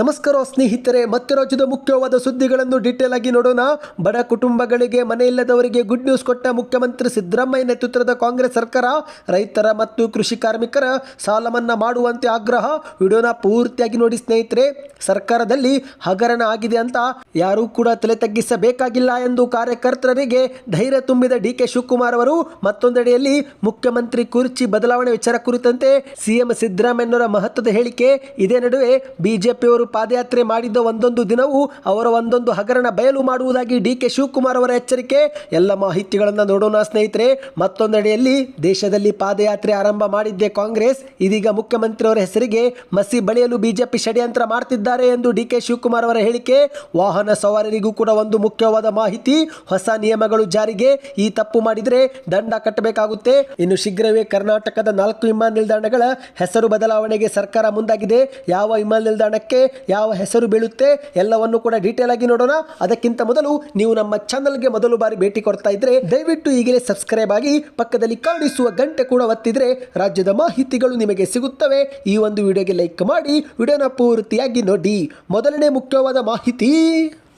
ನಮಸ್ಕಾರ ಸ್ನೇಹಿತರೆ, ಮತ್ತೆ ರಾಜ್ಯದ ಮುಖ್ಯವಾದ ಸುದ್ದಿಗಳನ್ನು ಡೀಟೇಲ್ ಆಗಿ ನೋಡೋಣ. ಬಡ ಕುಟುಂಬಗಳಿಗೆ ಮನೆ ಇಲ್ಲದವರಿಗೆ ಗುಡ್ ನ್ಯೂಸ್ ಕೊಟ್ಟ ಮುಖ್ಯಮಂತ್ರಿ ಸಿದ್ದರಾಮಯ್ಯ ನೇತೃತ್ವದ ಕಾಂಗ್ರೆಸ್ ಸರ್ಕಾರ, ರೈತರ ಮತ್ತು ಕೃಷಿ ಕಾರ್ಮಿಕರ ಸಾಲ ಮನ್ನಾ ಮಾಡುವಂತೆ ಆಗ್ರಹ. ವಿಡಿಯೋನ ಪೂರ್ತಿಯಾಗಿ ನೋಡಿ ಸ್ನೇಹಿತರೆ, ಸರ್ಕಾರದಲ್ಲಿ ಹಗರಣ ಆಗಿದೆ ಅಂತ ಯಾರೂ ಕೂಡ ತಲೆ ತಗ್ಗಿಸಬೇಕಾಗಿಲ್ಲ ಎಂದು ಕಾರ್ಯಕರ್ತರಿಗೆ ಧೈರ್ಯ ತುಂಬಿದ ಡಿ ಕೆ ಶಿವಕುಮಾರ್ ಅವರು, ಮತ್ತೊಂದೆಡೆಯಲ್ಲಿ ಮುಖ್ಯಮಂತ್ರಿ ಕುರ್ಚಿ ಬದಲಾವಣೆ ವಿಚಾರ ಕುರಿತಂತೆ ಸಿಎಂ ಸಿದ್ದರಾಮಯ್ಯನವರ ಮಹತ್ವದ ಹೇಳಿಕೆ. ಇದೇ ನಡುವೆ ಬಿಜೆಪಿಯವರು ಪಾದಯಾತ್ರೆ ಮಾಡಿದ್ದ ಒಂದೊಂದು ದಿನವೂ ಅವರ ಒಂದೊಂದು ಹಗರಣ ಬಯಲು ಮಾಡುವುದಾಗಿ ಡಿ ಕೆ ಶಿವಕುಮಾರ್ ಅವರ ಎಚ್ಚರಿಕೆ. ಎಲ್ಲ ಮಾಹಿತಿಗಳನ್ನು ನೋಡೋಣ ಸ್ನೇಹಿತರೆ. ಮತ್ತೊಂದೆಡೆಯಲ್ಲಿ ದೇಶದಲ್ಲಿ ಪಾದಯಾತ್ರೆ ಆರಂಭ ಮಾಡಿದ್ದೆ ಕಾಂಗ್ರೆಸ್. ಇದೀಗ ಮುಖ್ಯಮಂತ್ರಿಯವರ ಹೆಸರಿಗೆ ಮಸಿ ಬಳಿಯಲು ಬಿಜೆಪಿ ಷಡ್ಯಂತ್ರ ಮಾಡ್ತಿದ್ದಾರೆ ಎಂದು ಡಿ ಕೆ ಶಿವಕುಮಾರ್ ಅವರ ಹೇಳಿಕೆ. ವಾಹನ ಸವಾರರಿಗೂ ಕೂಡ ಒಂದು ಮುಖ್ಯವಾದ ಮಾಹಿತಿ. ಹೊಸ ನಿಯಮಗಳು ಜಾರಿಗೆ. ಈ ತಪ್ಪು ಮಾಡಿದರೆ ದಂಡ ಕಟ್ಟಬೇಕಾಗುತ್ತೆ. ಇನ್ನು ಶೀಘ್ರವೇ ಕರ್ನಾಟಕದ ನಾಲ್ಕು ವಿಮಾನ ನಿಲ್ದಾಣಗಳ ಹೆಸರು ಬದಲಾವಣೆಗೆ ಸರ್ಕಾರ ಮುಂದಾಗಿದೆ. ಯಾವ ವಿಮಾನ ನಿಲ್ದಾಣಕ್ಕೆ ಯಾವ ಹೆಸರು ಬೀಳುತ್ತೆ ಎಲ್ಲವನ್ನು ಕೂಡ ಡೀಟೇಲ್ ಆಗಿ ನೋಡೋಣ. ಅದಕ್ಕಿಂತ ಮೊದಲು ನೀವು ನಮ್ಮ ಚಾನಲ್ಗೆ ಮೊದಲು ಬಾರಿ ಭೇಟಿ ಕೊಡ್ತಾ ಇದ್ರೆ ದಯವಿಟ್ಟು ಈಗಲೇ ಸಬ್ಸ್ಕ್ರೈಬ್ ಆಗಿ ಪಕ್ಕದಲ್ಲಿ ಕಾಣಿಸುವ ಗಂಟೆ ಕೂಡ ಒತ್ತಿದ್ರೆ ರಾಜ್ಯದ ಮಾಹಿತಿಗಳು ನಿಮಗೆ ಸಿಗುತ್ತವೆ. ಈ ಒಂದು ವಿಡಿಯೋಗೆ ಲೈಕ್ ಮಾಡಿ ವಿಡಿಯೋನ ಪೂರ್ತಿಯಾಗಿ ನೋಡಿ. ಮೊದಲನೇ ಮುಖ್ಯವಾದ ಮಾಹಿತಿ.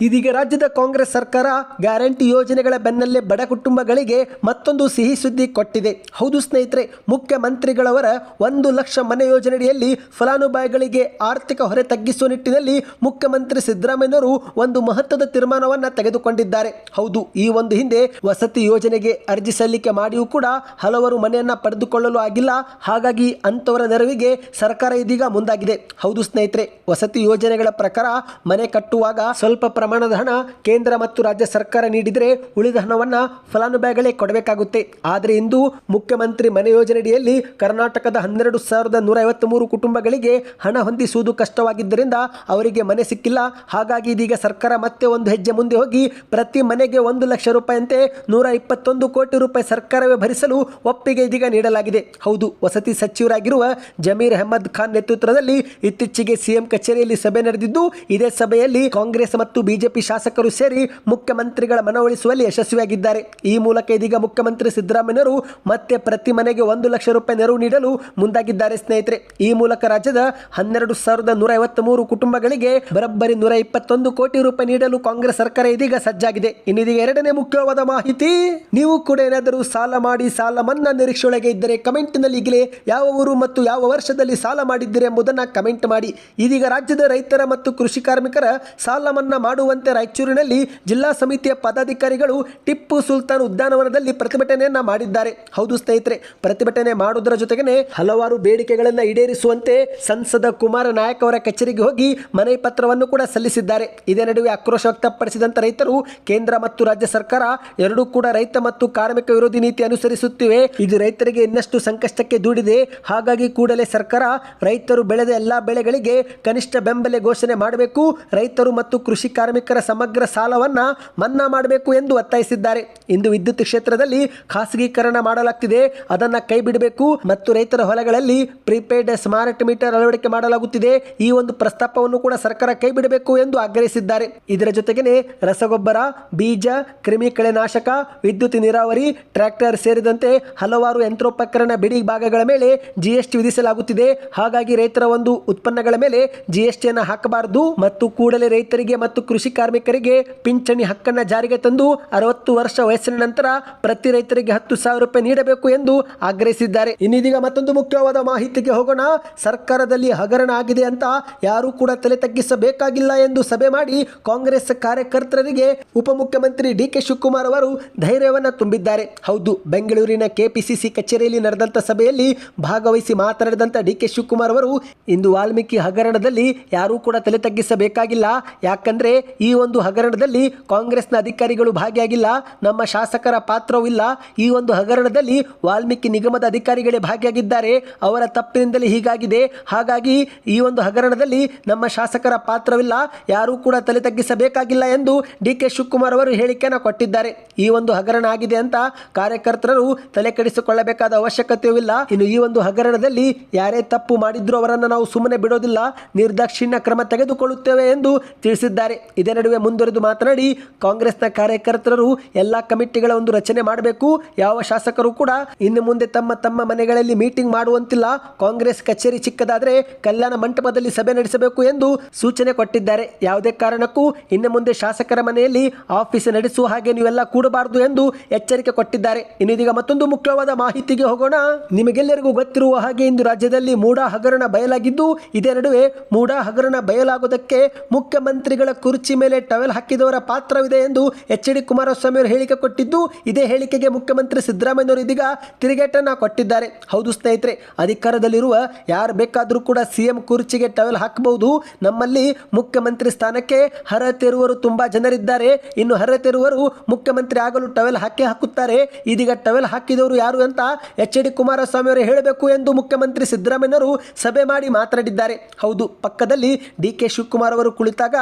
ಇದೀಗ ರಾಜ್ಯದ ಕಾಂಗ್ರೆಸ್ ಸರ್ಕಾರ ಗ್ಯಾರಂಟಿ ಯೋಜನೆಗಳ ಬೆನ್ನಲ್ಲೇ ಬಡ ಕುಟುಂಬಗಳಿಗೆ ಮತ್ತೊಂದು ಸಿಹಿ ಸುದ್ದಿ ಕೊಟ್ಟಿದೆ. ಹೌದು ಸ್ನೇಹಿತರೆ, ಮುಖ್ಯಮಂತ್ರಿಗಳವರ ಒಂದು ಲಕ್ಷ ಮನೆ ಯೋಜನೆಯಡಿಯಲ್ಲಿ ಫಲಾನುಭವಿಗಳಿಗೆ ಆರ್ಥಿಕ ಹೊರೆ ತಗ್ಗಿಸುವ ನಿಟ್ಟಿನಲ್ಲಿ ಮುಖ್ಯಮಂತ್ರಿ ಸಿದ್ದರಾಮಯ್ಯನವರು ಒಂದು ಮಹತ್ವದ ತೀರ್ಮಾನವನ್ನು ತೆಗೆದುಕೊಂಡಿದ್ದಾರೆ. ಹೌದು, ಈ ಒಂದು ಹಿಂದೆ ವಸತಿ ಯೋಜನೆಗೆ ಅರ್ಜಿ ಸಲ್ಲಿಕೆ ಮಾಡಿಯೂ ಕೂಡ ಹಲವರು ಮನೆಯನ್ನ ಪಡೆದುಕೊಳ್ಳಲು ಆಗಿಲ್ಲ. ಹಾಗಾಗಿ ಅಂತವರ ನೆರವಿಗೆ ಸರ್ಕಾರ ಇದೀಗ ಮುಂದಾಗಿದೆ. ಹೌದು ಸ್ನೇಹಿತರೆ, ವಸತಿ ಯೋಜನೆಗಳ ಪ್ರಕಾರ ಮನೆ ಕಟ್ಟುವಾಗ ಸ್ವಲ್ಪ ಪ್ರಮಾಣದ ಹಣ ಕೇಂದ್ರ ಮತ್ತು ರಾಜ್ಯ ಸರ್ಕಾರ ನೀಡಿದರೆ ಉಳಿದ ಹಣವನ್ನ ಫಲಾನುಭವಿಗಳೇ ಕೊಡಬೇಕಾಗುತ್ತೆ. ಆದರೆ ಇಂದು ಮುಖ್ಯಮಂತ್ರಿ ಮನೆ ಯೋಜನೆಯಡಿಯಲ್ಲಿ ಕರ್ನಾಟಕದ ಹನ್ನೆರಡು ಸಾವಿರದ ನೂರ ಮೂರು ಕುಟುಂಬಗಳಿಗೆ ಹಣ ಹೊಂದಿಸುವುದು ಕಷ್ಟವಾಗಿದ್ದರಿಂದ ಅವರಿಗೆ ಮನೆ ಸಿಕ್ಕಿಲ್ಲ. ಹಾಗಾಗಿ ಇದೀಗ ಸರ್ಕಾರ ಮತ್ತೆ ಒಂದು ಹೆಜ್ಜೆ ಮುಂದೆ ಹೋಗಿ ಪ್ರತಿ ಮನೆಗೆ ಒಂದು ಲಕ್ಷ ರೂಪಾಯಿಯಂತೆ ನೂರ ಇಪ್ಪತ್ತೊಂದು ಕೋಟಿ ರೂಪಾಯಿ ಸರ್ಕಾರವೇ ಭರಿಸಲು ಒಪ್ಪಿಗೆ ಇದೀಗ ನೀಡಲಾಗಿದೆ. ಹೌದು, ವಸತಿ ಸಚಿವರಾಗಿರುವ ಜಮೀರ್ ಅಹಮದ್ ಖಾನ್ ನೇತೃತ್ವದಲ್ಲಿ ಇತ್ತೀಚೆಗೆ ಸಿಎಂ ಕಚೇರಿಯಲ್ಲಿ ಸಭೆ ನಡೆದಿದ್ದು, ಇದೇ ಸಭೆಯಲ್ಲಿ ಕಾಂಗ್ರೆಸ್ ಮತ್ತು ಬಿಜೆಪಿ ಶಾಸಕರು ಸೇರಿ ಮುಖ್ಯಮಂತ್ರಿಗಳ ಮನವೊಲಿಸುವಲ್ಲಿ ಯಶಸ್ವಿಯಾಗಿದ್ದಾರೆ. ಈ ಮೂಲಕ ಇದೀಗ ಮುಖ್ಯಮಂತ್ರಿ ಸಿದ್ದರಾಮಯ್ಯರು ಮತ್ತೆ ಪ್ರತಿ ಮನೆಗೆ ಒಂದು ಲಕ್ಷ ರೂಪಾಯಿ ನೆರವು ನೀಡಲು ಮುಂದಾಗಿದ್ದಾರೆ ಸ್ನೇಹಿತರೆ. ಈ ಮೂಲಕ ರಾಜ್ಯದ ಹನ್ನೆರಡು ಸಾವಿರದ ನೂರ ಮೂರು ಕುಟುಂಬಗಳಿಗೆ ಬರೋಬ್ಬರಿ ನೂರ ಇಪ್ಪತ್ತೊಂದು ಕೋಟಿ ರೂಪಾಯಿ ನೀಡಲು ಕಾಂಗ್ರೆಸ್ ಸರ್ಕಾರ ಇದೀಗ ಸಜ್ಜಾಗಿದೆ. ಇನ್ನಿದೀಗ ಎರಡನೇ ಮುಖ್ಯವಾದ ಮಾಹಿತಿ, ನೀವು ಕೂಡ ಏನಾದರೂ ಸಾಲ ಮಾಡಿ ಸಾಲ ಮನ್ನಾ ನಿರೀಕ್ಷೆಯೊಳಗೆ ಇದ್ದರೆ ಕಮೆಂಟ್ನಲ್ಲಿ ಈಗಲೇ ಯಾವ ಊರು ಮತ್ತು ಯಾವ ವರ್ಷದಲ್ಲಿ ಸಾಲ ಮಾಡಿದ್ದೀರಿ ಎಂಬುದನ್ನು ಕಮೆಂಟ್ ಮಾಡಿ. ಇದೀಗ ರಾಜ್ಯದ ರೈತರ ಮತ್ತು ಕೃಷಿ ಕಾರ್ಮಿಕರ ಸಾಲ ಮನ್ನಾ ಮಾಡುವಂತೆ ರಾಯಚೂರಿನಲ್ಲಿ ಜಿಲ್ಲಾ ಸಮಿತಿಯ ಪದಾಧಿಕಾರಿಗಳು ಟಿಪ್ಪು ಸುಲ್ತಾನ್ ಉದ್ಯಾನವನದಲ್ಲಿ ಪ್ರತಿಭಟನೆಯನ್ನ ಮಾಡಿದ್ದಾರೆ. ಹೌದು ಸ್ನೇಹಿತರೆ, ಪ್ರತಿಭಟನೆ ಮಾಡುವುದರ ಜೊತೆಗೆ ಹಲವಾರು ಬೇಡಿಕೆಗಳನ್ನು ಈಡೇರಿಸುವಂತೆ ಸಂಸದ ಕುಮಾರ ನಾಯಕ್ ಅವರ ಕಚೇರಿಗೆ ಹೋಗಿ ಮನವಿ ಪತ್ರವನ್ನು ಕೂಡ ಸಲ್ಲಿಸಿದ್ದಾರೆ. ಇದೇ ನಡುವೆ ಆಕ್ರೋಶ ವ್ಯಕ್ತಪಡಿಸಿದಂತ ರೈತರು, ಕೇಂದ್ರ ಮತ್ತು ರಾಜ್ಯ ಸರ್ಕಾರ ಎರಡೂ ಕೂಡ ರೈತ ಮತ್ತು ಕಾರ್ಮಿಕ ವಿರೋಧಿ ನೀತಿ ಅನುಸರಿಸುತ್ತಿವೆ. ಇದು ರೈತರಿಗೆ ಇನ್ನಷ್ಟು ಸಂಕಷ್ಟಕ್ಕೆ ದೂಡಿದೆ. ಹಾಗಾಗಿ ಕೂಡಲೇ ಸರ್ಕಾರ ರೈತರು ಬೆಳೆದ ಎಲ್ಲಾ ಬೆಳೆಗಳಿಗೆ ಕನಿಷ್ಠ ಬೆಂಬಲ ಘೋಷಣೆ ಮಾಡಬೇಕು. ರೈತರು ಮತ್ತು ಕೃಷಿ ಕಾರ್ಮಿಕರ ಸಮಗ್ರ ಸಾಲವನ್ನ ಮನ್ನಾ ಮಾಡಬೇಕು ಎಂದು ಒತ್ತಾಯಿಸಿದ್ದಾರೆ. ಇಂದು ವಿದ್ಯುತ್ ಕ್ಷೇತ್ರದಲ್ಲಿ ಖಾಸಗೀಕರಣ ಮಾಡಲಾಗ್ತಿದೆ. ಅದನ್ನ ಕೈ ಬಿಡಬೇಕು ಮತ್ತು ರೈತರ ಹೊಲಗಳಲ್ಲಿ ಪ್ರಿಪೇಯ್ಡ್ ಸ್ಮಾರ್ಟ್ ಮೀಟರ್ ಅಳವಡಿಕೆ ಮಾಡಲಾಗುತ್ತಿದೆ. ಈ ಒಂದು ಪ್ರಸ್ತಾಪವನ್ನು ಕೂಡ ಸರ್ಕಾರ ಕೈ ಬಿಡಬೇಕು ಎಂದು ಆಗ್ರಹಿಸಿದ್ದಾರೆ. ಇದರ ಜೊತೆಗೇನೆ ರಸಗೊಬ್ಬರ, ಬೀಜ, ಕ್ರಿಮಿ ಕಳೆನಾಶಕ ವಿದ್ಯುತ್ ನೀರಾವರಿ, ಟ್ರ್ಯಾಕ್ಟರ್ ಸೇರಿದಂತೆ ಹಲವಾರು ಯಂತ್ರೋಪಕರಣ ಬಿಡಿ ಭಾಗಗಳ ಮೇಲೆ ಜಿಎಸ್ಟಿ ವಿಧಿಸಲಾಗುತ್ತಿದೆ. ಹಾಗಾಗಿ ರೈತರ ಒಂದು ಉತ್ಪನ್ನಗಳ ಮೇಲೆ ಜಿಎಸ್ಟಿಯನ್ನು ಹಾಕಬಾರದು ಮತ್ತು ಕೂಡಲೇ ರೈತರಿಗೆ ಮತ್ತು ಕೃಷಿ ಕಾರ್ಮಿಕರಿಗೆ ಪಿಂಚಣಿ ಹಕ್ಕನ್ನು ಜಾರಿಗೆ ತಂದು ಅರವತ್ತು ವರ್ಷ ವಯಸ್ಸಿನ ನಂತರ ಪ್ರತಿ ರೈತರಿಗೆ ಹತ್ತು ಸಾವಿರ ರೂಪಾಯಿ ನೀಡಬೇಕು ಎಂದು ಆಗ್ರಹಿಸಿದ್ದಾರೆ. ಇನ್ನಿದೀಗ ಮತ್ತೊಂದು ಮುಖ್ಯವಾದ ಮಾಹಿತಿಗೆ ಹೋಗೋಣ. ಸರ್ಕಾರದಲ್ಲಿ ಹಗರಣ ಆಗಿದೆ ಅಂತ ಯಾರೂ ಕೂಡ ತಲೆ ತಗ್ಗಿಸಬೇಕಾಗಿಲ್ಲ ಎಂದು ಸಭೆ ಮಾಡಿ ಕಾಂಗ್ರೆಸ್ ಕಾರ್ಯಕರ್ತರಿಗೆ ಉಪಮುಖ್ಯಮಂತ್ರಿ ಡಿ ಕೆ ಶಿವಕುಮಾರ್ ಅವರು ಧೈರ್ಯವನ್ನು ತುಂಬಿದ್ದಾರೆ. ಹೌದು, ಬೆಂಗಳೂರಿನ ಕೆಪಿಸಿಸಿ ಕಚೇರಿಯಲ್ಲಿ ನಡೆದಂತ ಸಭೆಯಲ್ಲಿ ಭಾಗವಹಿಸಿ ಮಾತನಾಡಿದಂತ ಡಿ ಕೆ ಶಿವಕುಮಾರ್ ಅವರು ಇಂದು ವಾಲ್ಮೀಕಿ ಹಗರಣದಲ್ಲಿ ಯಾರೂ ಕೂಡ ತಲೆ ತಗ್ಗಿಸಬೇಕಾಗಿಲ್ಲ. ಯಾಕಂದ್ರೆ ಈ ಒಂದು ಹಗರಣದಲ್ಲಿ ಕಾಂಗ್ರೆಸ್ನ ಅಧಿಕಾರಿಗಳು ಭಾಗಿಯಾಗಿಲ್ಲ, ನಮ್ಮ ಶಾಸಕರ ಪಾತ್ರವೂ ಇಲ್ಲ ಈ ಒಂದು ಹಗರಣದಲ್ಲಿ ವಾಲ್ಮೀಕಿ ನಿಗಮದ ಅಧಿಕಾರಿಗಳೇ ಭಾಗಿಯಾಗಿದ್ದಾರೆ. ಅವರ ತಪ್ಪಿನಿಂದಲೇ ಹೀಗಾಗಿದೆ. ಹಾಗಾಗಿ ಈ ಒಂದು ಹಗರಣದಲ್ಲಿ ನಮ್ಮ ಶಾಸಕರ ಪಾತ್ರವಿಲ್ಲ. ಯಾರೂ ಕೂಡ ತಲೆ ತಗ್ಗಿಸಬೇಕಾಗಿಲ್ಲ ಎಂದು ಡಿ ಕೆ ಶಿವಕುಮಾರ್ ಅವರು ಹೇಳಿಕೆಯನ್ನು ಕೊಟ್ಟಿದ್ದಾರೆ. ಈ ಒಂದು ಹಗರಣ ಆಗಿದೆ ಅಂತ ಕಾರ್ಯಕರ್ತರು ತಲೆ ಕೆಡಿಸಿಕೊಳ್ಳಬೇಕಾದ ಅವಶ್ಯಕತೆಯೂ ಇಲ್ಲ ಇನ್ನು ಈ ಒಂದು ಹಗರಣದಲ್ಲಿ ಯಾರೇ ತಪ್ಪು ಮಾಡಿದ್ರು ಅವರನ್ನು ನಾವು ಸುಮ್ಮನೆ ಬಿಡೋದಿಲ್ಲ. ನಿರ್ದಾಕ್ಷಿಣ್ಯ ಕ್ರಮ ತೆಗೆದುಕೊಳ್ಳುತ್ತೇವೆ ಎಂದು ತಿಳಿಸಿದ್ದಾರೆ. ಇದೇ ನಡುವೆ ಮುಂದುವರೆದು ಮಾತನಾಡಿ ಕಾಂಗ್ರೆಸ್ನ ಕಾರ್ಯಕರ್ತರು ಎಲ್ಲ ಕಮಿಟಿಗಳ ಒಂದು ರಚನೆ ಮಾಡಬೇಕು. ಯಾವ ಶಾಸಕರು ಕೂಡ ಇನ್ನು ಮುಂದೆ ತಮ್ಮ ತಮ್ಮ ಮನೆಗಳಲ್ಲಿ ಮೀಟಿಂಗ್ ಮಾಡುವಂತಿಲ್ಲ. ಕಾಂಗ್ರೆಸ್ ಕಚೇರಿ ಚಿಕ್ಕದಾದರೆ ಕಲ್ಯಾಣ ಮಂಟಪದಲ್ಲಿ ಸಭೆ ನಡೆಸಬೇಕು ಎಂದು ಸೂಚನೆ ಕೊಟ್ಟಿದ್ದಾರೆ. ಯಾವುದೇ ಕಾರಣಕ್ಕೂ ಇನ್ನು ಮುಂದೆ ಶಾಸಕರ ಮನೆಯಲ್ಲಿ ಆಫೀಸ್ ನಡೆಸುವ ಹಾಗೆ ನೀವೆಲ್ಲ ಕೂಡಬಾರದು ಎಂದು ಎಚ್ಚರಿಕೆ ಕೊಟ್ಟಿದ್ದಾರೆ. ಇನ್ನು ಇದೀಗ ಮತ್ತೊಂದು ಮುಖ್ಯವಾದ ಮಾಹಿತಿಗೆ ಹೋಗೋಣ. ನಿಮಗೆಲ್ಲರಿಗೂ ಗೊತ್ತಿರುವ ಹಾಗೆ ಇಂದು ರಾಜ್ಯದಲ್ಲಿ ಮೂಡಾ ಹಗರಣ ಬಯಲಾಗಿದ್ದು, ಇದೇ ನಡುವೆ ಮೂಡಾ ಹಗರಣ ಬಯಲಾಗುವುದಕ್ಕೆ ಮುಖ್ಯಮಂತ್ರಿಗಳ ಕುರ್ಚಿ ಮೇಲೆ ಟವೆಲ್ ಹಾಕಿದವರ ಪಾತ್ರವಿದೆ ಎಂದು ಎಚ್ ಡಿ ಕುಮಾರಸ್ವಾಮಿ ಅವರು ಹೇಳಿಕೆ ಕೊಟ್ಟಿದ್ದು, ಇದೇ ಹೇಳಿಕೆಗೆ ಮುಖ್ಯಮಂತ್ರಿ ಸಿದ್ದರಾಮಯ್ಯವರು ಇದೀಗ ತಿರುಗೇಟನ್ನು ಕೊಟ್ಟಿದ್ದಾರೆ. ಹೌದು ಸ್ನೇಹಿತರೆ, ಅಧಿಕಾರದಲ್ಲಿರುವ ಯಾರು ಬೇಕಾದರೂ ಕೂಡ ಸಿಎಂ ಕುರ್ಚಿಗೆ ಟವೆಲ್ ಹಾಕಬಹುದು. ನಮ್ಮಲ್ಲಿ ಮುಖ್ಯಮಂತ್ರಿ ಸ್ಥಾನಕ್ಕೆ ಹರತೆರುವರು ತುಂಬಾ ಜನರಿದ್ದಾರೆ. ಇನ್ನು ಹರತೆರುವರು ಮುಖ್ಯಮಂತ್ರಿ ಆಗಲು ಟವೆಲ್ ಹಾಕಿ ಹಾಕುತ್ತಾರೆ. ಇದೀಗ ಟವೆಲ್ ಹಾಕಿದವರು ಯಾರು ಅಂತ ಎಚ್ ಡಿ ಕುಮಾರಸ್ವಾಮಿ ಅವರು ಹೇಳಬೇಕು ಎಂದು ಮುಖ್ಯಮಂತ್ರಿ ಸಿದ್ದರಾಮಯ್ಯವರು ಸಭೆ ಮಾಡಿ ಮಾತನಾಡಿದ್ದಾರೆ. ಹೌದು, ಪಕ್ಕದಲ್ಲಿ ಡಿ ಕೆ ಶಿವಕುಮಾರ್ ಅವರು ಕುಳಿತಾಗ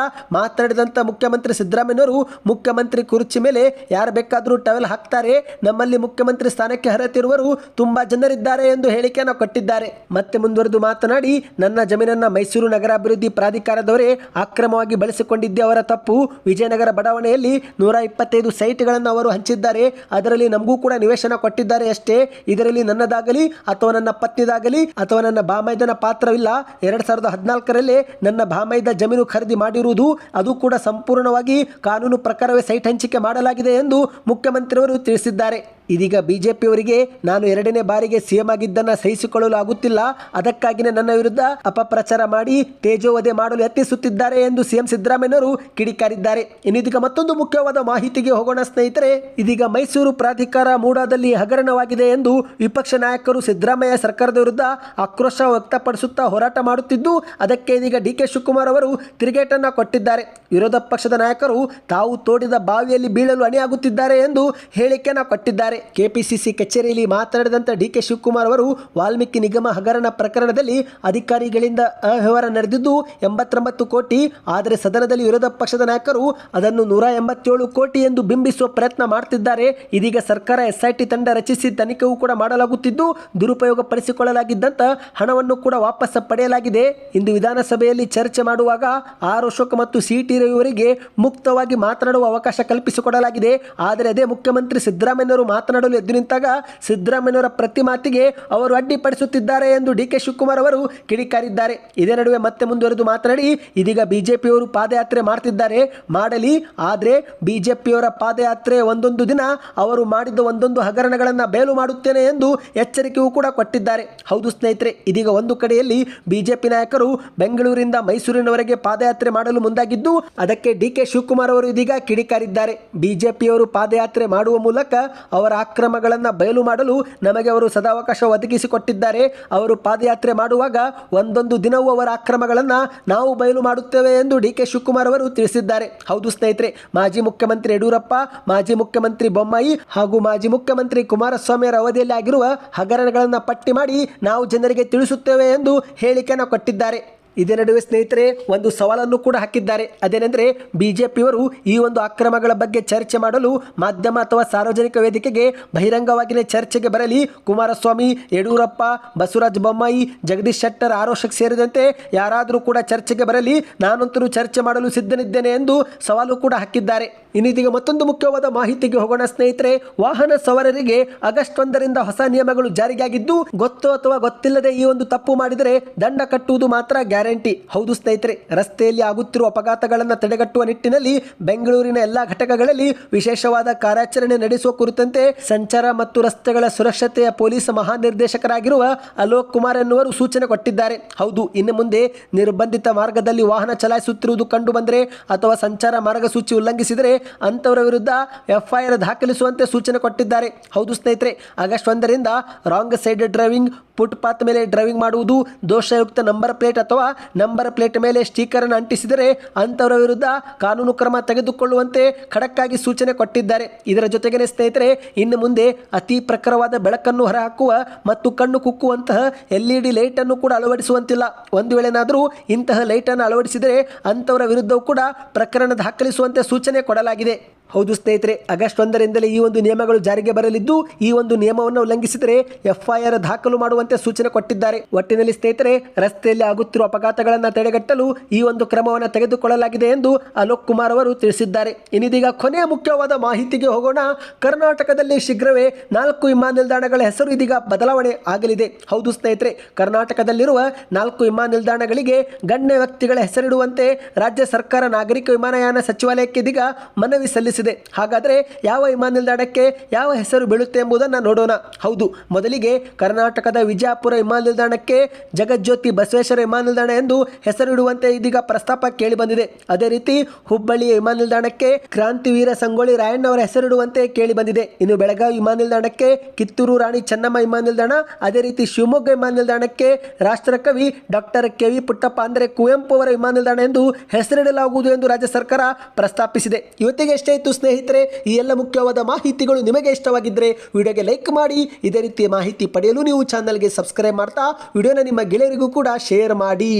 ಮಾತನಾಡಿದಂಥ ಮುಖ್ಯಮಂತ್ರಿ ಸಿದ್ದರಾಮಯ್ಯವರು ಮುಖ್ಯಮಂತ್ರಿ ಕುರ್ಚಿ ಮೇಲೆ ಯಾರು ಬೇಕಾದರೂ ಟವೆಲ್ ಹಾಕ್ತಾರೆ. ನಮ್ಮಲ್ಲಿ ಮುಖ್ಯಮಂತ್ರಿ ಸ್ಥಾನಕ್ಕೆ ಹರತಿರುವರು ತುಂಬಾ ಜನರಿದ್ದಾರೆ ಎಂದು ಹೇಳಿಕೆಯನ್ನು ಕೊಟ್ಟಿದ್ದಾರೆ. ಮತ್ತೆ ಮುಂದುವರೆದು ಮಾತನಾಡಿ, ನನ್ನ ಜಮೀನನ್ನ ಮೈಸೂರು ನಗರಾಭಿವೃದ್ಧಿ ಪ್ರಾಧಿಕಾರದವರೇ ಅಕ್ರಮವಾಗಿ ಬಳಸಿಕೊಂಡಿದ್ದೆ ಅವರ ತಪ್ಪು. ವಿಜಯನಗರ ಬಡಾವಣೆಯಲ್ಲಿ ನೂರ ಇಪ್ಪತ್ತೈದು ಸೈಟ್ಗಳನ್ನು ಅವರು ಹಂಚಿದ್ದಾರೆ. ಅದರಲ್ಲಿ ನಮಗೂ ಕೂಡ ನಿವೇಶನ ಕೊಟ್ಟಿದ್ದಾರೆ ಅಷ್ಟೇ. ಇದರಲ್ಲಿ ನನ್ನದಾಗಲಿ ಅಥವಾ ನನ್ನ ಪತ್ನಿದಾಗಲಿ ಅಥವಾ ನನ್ನ ಬಾಮೈದನ ಪಾತ್ರವಿಲ್ಲ. ಎರಡ್ ಸಾವಿರದ ಹದಿನಾಲ್ಕರಲ್ಲೇ ನನ್ನ ಬಾಮೈದ ಜಮೀನು ಖರೀದಿ ಮಾಡಿರುವುದು, ಅದು ಕೂಡ ಸಂಪೂರ್ಣವಾಗಿ ಕಾನೂನು ಪ್ರಕಾರವೇ ಸೈಟ್ ಹಂಚಿಕೆ ಮಾಡಲಾಗಿದೆ ಎಂದು ಮುಖ್ಯಮಂತ್ರಿಯವರು ತಿಳಿಸಿದ್ದಾರೆ. ಇದೀಗ ಬಿಜೆಪಿಯವರಿಗೆ ನಾನು ಎರಡನೇ ಬಾರಿಗೆ ಸಿಎಂ ಆಗಿದ್ದನ್ನ ಸಹಿಸಿಕೊಳ್ಳಲು ಆಗುತ್ತಿಲ್ಲ. ಅದಕ್ಕಾಗಿಯೇ ನನ್ನ ವಿರುದ್ಧ ಅಪಪ್ರಚಾರ ಮಾಡಿ ತೇಜೋವಧೆ ಮಾಡಲು ಯತ್ನಿಸುತ್ತಿದ್ದಾರೆ ಎಂದು ಸಿಎಂ ಸಿದ್ದರಾಮಯ್ಯವರು ಕಿಡಿಕಾರಿದ್ದಾರೆ. ಇನ್ನಿದೀಗ ಮತ್ತೊಂದು ಮುಖ್ಯವಾದ ಮಾಹಿತಿಗೆ ಹೋಗೋಣ ಸ್ನೇಹಿತರೆ, ಇದೀಗ ಮೈಸೂರು ಪ್ರಾಧಿಕಾರ ಮೂಡಾದಲ್ಲಿ ಹಗರಣವಾಗಿದೆ ಎಂದು ವಿಪಕ್ಷ ನಾಯಕರು ಸಿದ್ದರಾಮಯ್ಯ ಸರ್ಕಾರದ ವಿರುದ್ಧ ಆಕ್ರೋಶ ವ್ಯಕ್ತಪಡಿಸುತ್ತಾ ಹೋರಾಟ ಮಾಡುತ್ತಿದ್ದು, ಅದಕ್ಕೆ ಇದೀಗ ಡಿ ಕೆ ಶಿವಕುಮಾರ್ ಅವರು ತಿರುಗೇಟನ್ನ ಕೊಟ್ಟಿದ್ದಾರೆ. ವಿರೋಧ ಪಕ್ಷದ ನಾಯಕರು ತಾವು ತೋಡಿದ ಬಾವಿಯಲ್ಲಿ ಬೀಳಲು ಅಣಿಯಾಗುತ್ತಿದ್ದಾರೆ ಎಂದು ಹೇಳಿಕೆಯನ್ನು ಕೊಟ್ಟಿದ್ದಾರೆ. ಕೆಪಿಸಿಸಿ ಕಚೇರಿಯಲ್ಲಿ ಮಾತನಾಡಿದಂತ ಡಿ ಕೆ ಶಿವಕುಮಾರ್ ಅವರು, ವಾಲ್ಮೀಕಿ ನಿಗಮ ಹಗರಣ ಪ್ರಕರಣದಲ್ಲಿ ಅಧಿಕಾರಿಗಳಿಂದ ಅವ್ಯವಹಾರ ನಡೆದಿದ್ದು ಎಂಬತ್ತೊಂಬತ್ತು ಕೋಟಿ, ಆದರೆ ಸದನದಲ್ಲಿ ವಿರೋಧ ಪಕ್ಷದ ನಾಯಕರು ಅದನ್ನು ನೂರ ಎಂಬತ್ತೇಳು ಕೋಟಿ ಎಂದು ಬಿಂಬಿಸುವ ಪ್ರಯತ್ನ ಮಾಡ್ತಿದ್ದಾರೆ. ಇದೀಗ ಸರ್ಕಾರ ಎಸ್ಐಟಿ ತಂಡ ರಚಿಸಿ ತನಿಖೆಯೂ ಕೂಡ ಮಾಡಲಾಗುತ್ತಿದ್ದು, ದುರುಪಯೋಗ ಪಡಿಸಿಕೊಳ್ಳಲಾಗಿದ್ದಂಥ ಹಣವನ್ನು ಕೂಡ ವಾಪಸ್ ಪಡೆಯಲಾಗಿದೆ. ಇಂದು ವಿಧಾನಸಭೆಯಲ್ಲಿ ಚರ್ಚೆ ಮಾಡುವಾಗ ಆರ್ ಅಶೋಕ್ ಮತ್ತು ಸಿ ಟಿ ರವಿಯವರಿಗೆ ಮುಕ್ತವಾಗಿ ಮಾತನಾಡುವ ಅವಕಾಶ ಕಲ್ಪಿಸಿಕೊಡಲಾಗಿದೆ. ಆದರೆ ಅದೇ ಮುಖ್ಯಮಂತ್ರಿ ಸಿದ್ದರಾಮಯ್ಯವರು ಮಾತನಾಡಲು ಎದ್ದು ನಿಂತಾಗ ಸಿದ್ದರಾಮಯ್ಯವರ ಪ್ರತಿ ಮಾತಿಗೆ ಅವರು ಅಡ್ಡಿಪಡಿಸುತ್ತಿದ್ದಾರೆ ಎಂದು ಡಿ ಕೆ ಶಿವಕುಮಾರ್ ಅವರು ಕಿಡಿಕಾರಿದ್ದಾರೆ. ಇದೇ ನಡುವೆ ಮತ್ತೆ ಮುಂದುವರೆದು ಮಾತನಾಡಿ, ಇದೀಗ ಬಿಜೆಪಿಯವರು ಪಾದಯಾತ್ರೆ ಮಾಡ್ತಿದ್ದಾರೆ. ಮಾಡಲಿ, ಆದರೆ ಬಿಜೆಪಿಯವರ ಪಾದಯಾತ್ರೆ ಒಂದೊಂದು ದಿನ ಅವರು ಮಾಡಿದ ಒಂದೊಂದು ಹಗರಣಗಳನ್ನು ಬೇಲು ಮಾಡುತ್ತೇನೆ ಎಂದು ಎಚ್ಚರಿಕೆಯೂ ಕೂಡ ಕೊಟ್ಟಿದ್ದಾರೆ. ಹೌದು ಸ್ನೇಹಿತರೆ, ಇದೀಗ ಒಂದು ಕಡೆಯಲ್ಲಿ ಬಿಜೆಪಿ ನಾಯಕರು ಬೆಂಗಳೂರಿಂದ ಮೈಸೂರಿನವರೆಗೆ ಪಾದಯಾತ್ರೆ ಮಾಡಲು ಮುಂದಾಗಿದ್ದು, ಅದಕ್ಕೆ ಡಿ ಕೆ ಶಿವಕುಮಾರ್ ಅವರು ಇದೀಗ ಕಿಡಿಕಾರಿದ್ದಾರೆ. ಬಿಜೆಪಿಯವರು ಪಾದಯಾತ್ರೆ ಮಾಡುವ ಮೂಲಕ ಅವರ ಅಕ್ರಮಗಳನ್ನು ಬಯಲು ಮಾಡಲು ನಮಗೆ ಅವರು ಸದಾವಕಾಶ ಒದಗಿಸಿಕೊಟ್ಟಿದ್ದಾರೆ. ಅವರು ಪಾದಯಾತ್ರೆ ಮಾಡುವಾಗ ಒಂದೊಂದು ದಿನವೂ ಅವರ ಅಕ್ರಮಗಳನ್ನು ನಾವು ಬಯಲು ಮಾಡುತ್ತೇವೆ ಎಂದು ಡಿ ಕೆ ಶಿವಕುಮಾರ್ ಅವರು ತಿಳಿಸಿದ್ದಾರೆ. ಹೌದು ಸ್ನೇಹಿತರೆ, ಮಾಜಿ ಮುಖ್ಯಮಂತ್ರಿ ಯಡಿಯೂರಪ್ಪ, ಮಾಜಿ ಮುಖ್ಯಮಂತ್ರಿ ಬೊಮ್ಮಾಯಿ ಹಾಗೂ ಮಾಜಿ ಮುಖ್ಯಮಂತ್ರಿ ಕುಮಾರಸ್ವಾಮಿಯವರ ಅವಧಿಯಲ್ಲಿ ಆಗಿರುವ ಹಗರಣಗಳನ್ನು ಪಟ್ಟಿ ಮಾಡಿ ನಾವು ಜನರಿಗೆ ತಿಳಿಸುತ್ತೇವೆ ಎಂದು ಹೇಳಿಕೆಯನ್ನು ಕೊಟ್ಟಿದ್ದಾರೆ. ಇದೇ ನಡುವೆ ಸ್ನೇಹಿತರೆ, ಒಂದು ಸವಾಲನ್ನು ಕೂಡ ಹಾಕಿದ್ದಾರೆ. ಅದೇನೆಂದರೆ, ಬಿಜೆಪಿಯವರು ಈ ಒಂದು ಅಕ್ರಮಗಳ ಬಗ್ಗೆ ಚರ್ಚೆ ಮಾಡಲು ಮಾಧ್ಯಮ ಅಥವಾ ಸಾರ್ವಜನಿಕ ವೇದಿಕೆಗೆ ಬಹಿರಂಗವಾಗಿಯೇ ಚರ್ಚೆಗೆ ಬರಲಿ. ಕುಮಾರಸ್ವಾಮಿ, ಯಡಿಯೂರಪ್ಪ, ಬಸವರಾಜ ಬೊಮ್ಮಾಯಿ, ಜಗದೀಶ್ ಶೆಟ್ಟರ್ ಆರೋಶಕ್ ಸೇರಿದಂತೆ ಯಾರಾದರೂ ಕೂಡ ಚರ್ಚೆಗೆ ಬರಲಿ. ನಾನಂತರೂ ಚರ್ಚೆ ಮಾಡಲು ಸಿದ್ಧನಿದ್ದೇನೆ ಎಂದು ಸವಾಲು ಕೂಡ ಹಾಕಿದ್ದಾರೆ. ಇನ್ನೀಗ ಮತ್ತೊಂದು ಮುಖ್ಯವಾದ ಮಾಹಿತಿಗೆ ಹೋಗೋಣ ಸ್ನೇಹಿತರೆ, ವಾಹನ ಸವಾರರಿಗೆ ಆಗಸ್ಟ್ ಒಂದರಿಂದ ಹೊಸ ನಿಯಮಗಳು ಜಾರಿಯಾಗಿದ್ದು, ಗೊತ್ತು ಅಥವಾ ಗೊತ್ತಿಲ್ಲದೆ ಈ ಒಂದು ತಪ್ಪು ಮಾಡಿದರೆ ದಂಡ ಕಟ್ಟುವುದು ಮಾತ್ರ ಗ್ಯಾರಂಟಿ. ಹೌದು ಸ್ನೇಹಿತರೆ, ರಸ್ತೆಯಲ್ಲಿ ಆಗುತ್ತಿರುವ ಅಪಘಾತಗಳನ್ನು ತಡೆಗಟ್ಟುವ ನಿಟ್ಟಿನಲ್ಲಿ ಬೆಂಗಳೂರಿನ ಎಲ್ಲಾ ಘಟಕಗಳಲ್ಲಿ ವಿಶೇಷವಾದ ಕಾರ್ಯಾಚರಣೆ ನಡೆಸುವ ಕುರಿತಂತೆ ಸಂಚಾರ ಮತ್ತು ರಸ್ತೆಗಳ ಸುರಕ್ಷತೆಯ ಪೊಲೀಸ್ ಮಹಾನಿರ್ದೇಶಕರಾಗಿರುವ ಅಲೋಕ್ ಕುಮಾರ್ ಎನ್ನುವರು ಸೂಚನೆ ಕೊಟ್ಟಿದ್ದಾರೆ. ಹೌದು, ಇನ್ನು ಮುಂದೆ ನಿರ್ಬಂಧಿತ ಮಾರ್ಗದಲ್ಲಿ ವಾಹನ ಚಲಾಯಿಸುತ್ತಿರುವುದು ಕಂಡು ಬಂದರೆ ಅಥವಾ ಸಂಚಾರ ಮಾರ್ಗಸೂಚಿ ಉಲ್ಲಂಘಿಸಿದರೆ ಅಂತವರ ವಿರುದ್ಧ ಎಫ್ಐಆರ್ ದಾಖಲಿಸುವಂತೆ ಸೂಚನೆ ಕೊಟ್ಟಿದ್ದಾರೆ. ಹೌದು ಸ್ನೇಹಿತರೆ ಆಗಸ್ಟ್ ಒಂದರಿಂದ ರಾಂಗ್ ಸೈಡ್ ಡ್ರೈವಿಂಗ್ ಫುಟ್ಪಾತ್ ಮೇಲೆ ಡ್ರೈವಿಂಗ್ ಮಾಡುವುದು ದೋಷಯುಕ್ತ ನಂಬರ್ ಪ್ಲೇಟ್ ಅಥವಾ ನಂಬರ್ ಪ್ಲೇಟ್ ಮೇಲೆ ಸ್ಟಿಕರ್ ಅನ್ನು ಅಂಟಿಸಿದರೆ ಅಂತವರ ವಿರುದ್ಧ ಕಾನೂನು ಕ್ರಮ ತೆಗೆದುಕೊಳ್ಳುವಂತೆ ಖಡಕ್ಕಾಗಿ ಸೂಚನೆ ಕೊಟ್ಟಿದ್ದಾರೆ. ಇದರ ಜೊತೆಗೇ ಸ್ನೇಹಿತರೆ, ಇನ್ನು ಮುಂದೆ ಅತಿ ಪ್ರಖರವಾದ ಬೆಳಕನ್ನು ಹೊರಹಾಕುವ ಮತ್ತು ಕಣ್ಣು ಕುಕ್ಕುವಂತಹ ಎಲ್ ಇ ಡಿ ಲೈಟನ್ನು ಕೂಡ ಅಳವಡಿಸುವಂತಿಲ್ಲ. ಒಂದು ವೇಳೆನಾದರೂ ಇಂತಹ ಲೈಟನ್ನು ಅಳವಡಿಸಿದರೆ ಅಂತವರ ವಿರುದ್ಧವೂ ಕೂಡ ಪ್ರಕರಣ ದಾಖಲಿಸುವಂತೆ ಸೂಚನೆ ಕೊಡಲಾಗಿದೆ. ಹೌದು ಸ್ನೇಹಿತರೆ, ಆಗಸ್ಟ್ ಒಂದರಿಂದಲೇ ಈ ಒಂದು ನಿಯಮಗಳು ಜಾರಿಗೆ ಬರಲಿದ್ದು, ಈ ಒಂದು ನಿಯಮವನ್ನು ಉಲ್ಲಂಘಿಸಿದರೆ ಎಫ್ಐಆರ್ ದಾಖಲು ಮಾಡುವಂತೆ ಸೂಚನೆ ಕೊಟ್ಟಿದ್ದಾರೆ. ಒಟ್ಟಿನಲ್ಲಿ ಸ್ನೇಹಿತರೆ, ರಸ್ತೆಯಲ್ಲಿ ಆಗುತ್ತಿರುವ ಅಪಘಾತಗಳನ್ನು ತಡೆಗಟ್ಟಲು ಈ ಒಂದು ಕ್ರಮವನ್ನು ತೆಗೆದುಕೊಳ್ಳಲಾಗಿದೆ ಎಂದು ಅಲೋಕ್ ಕುಮಾರ್ ಅವರು ತಿಳಿಸಿದ್ದಾರೆ. ಇನ್ನಿದೀಗ ಕೊನೆಯ ಮುಖ್ಯವಾದ ಮಾಹಿತಿಗೆ ಹೋಗೋಣ. ಕರ್ನಾಟಕದಲ್ಲಿ ಶೀಘ್ರವೇ ನಾಲ್ಕು ವಿಮಾನ ನಿಲ್ದಾಣಗಳ ಹೆಸರು ಇದೀಗ ಬದಲಾವಣೆ ಆಗಲಿದೆ. ಹೌದು ಸ್ನೇಹಿತರೆ, ಕರ್ನಾಟಕದಲ್ಲಿರುವ ನಾಲ್ಕು ವಿಮಾನ ನಿಲ್ದಾಣಗಳಿಗೆ ಗಣ್ಯ ವ್ಯಕ್ತಿಗಳ ಹೆಸರಿಡುವಂತೆ ರಾಜ್ಯ ಸರ್ಕಾರ ನಾಗರಿಕ ವಿಮಾನಯಾನ ಸಚಿವಾಲಯಕ್ಕೆ ಇದೀಗ ಮನವಿ ಸಲ್ಲಿಸಿದೆ. ಹಾಗಾದರೆ ಯಾವ ವಿಮಾನ ನಿಲ್ದಾಣಕ್ಕೆ ಯಾವ ಹೆಸರು ಬೀಳುತ್ತೆ ಎಂಬುದನ್ನು ನೋಡೋಣ. ಹೌದು, ಮೊದಲಿಗೆ ಕರ್ನಾಟಕದ ವಿಜಯಪುರ ವಿಮಾನ ನಿಲ್ದಾಣಕ್ಕೆ ಜಗಜ್ಯೋತಿ ಬಸವೇಶ್ವರ ವಿಮಾನ ನಿಲ್ದಾಣ ಎಂದು ಹೆಸರಿಡುವಂತೆ ಇದೀಗ ಪ್ರಸ್ತಾಪ ಕೇಳಿ ಬಂದಿದೆ. ಅದೇ ರೀತಿ ಹುಬ್ಬಳ್ಳಿಯ ವಿಮಾನ ನಿಲ್ದಾಣಕ್ಕೆ ಕ್ರಾಂತಿವೀರ ಸಂಗೊಳ್ಳಿ ರಾಯಣ್ಣವರ ಹೆಸರಿಡುವಂತೆ ಕೇಳಿ ಬಂದಿದೆ. ಇನ್ನು ಬೆಳಗಾವಿ ವಿಮಾನ ನಿಲ್ದಾಣಕ್ಕೆ ಕಿತ್ತೂರು ರಾಣಿ ಚೆನ್ನಮ್ಮ ವಿಮಾನ ನಿಲ್ದಾಣ, ಅದೇ ರೀತಿ ಶಿವಮೊಗ್ಗ ವಿಮಾನ ನಿಲ್ದಾಣಕ್ಕೆ ರಾಷ್ಟ್ರಕವಿ ಡಾಕ್ಟರ್ ಕೆ ವಿ ಪುಟ್ಟಪ್ಪ, ಅಂದರೆ ಕುವೆಂಪು ಅವರ ವಿಮಾನ ನಿಲ್ದಾಣ ಎಂದು ಹೆಸರಿಡಲಾಗುವುದು ಎಂದು ರಾಜ್ಯ ಸರ್ಕಾರ ಪ್ರಸ್ತಾಪಿಸಿದೆ. ಇವತ್ತಿಗೆ ಎಷ್ಟೇ ಇತ್ತು ಸ್ನೇಹಿತರೆ, ಈ ಎಲ್ಲ ಮುಖ್ಯವಾದ ಮಾಹಿತಿಗಳು ನಿಮಗೆ ಇಷ್ಟವಾಗಿದ್ದರೆ ವಿಡಿಯೋಗೆ ಲೈಕ್ ಮಾಡಿ. ಇದೇ ರೀತಿಯ ಮಾಹಿತಿ ಪಡೆಯಲು ನೀವು ಚಾನಲ್ಗೆ ಸಬ್ಸ್ಕ್ರೈಬ್ ಮಾಡ್ತಾ, ವಿಡಿಯೋನ ನಿಮ್ಮ ಗೆಳೆಯರಿಗೂ ಕೂಡ ಶೇರ್ ಮಾಡಿ.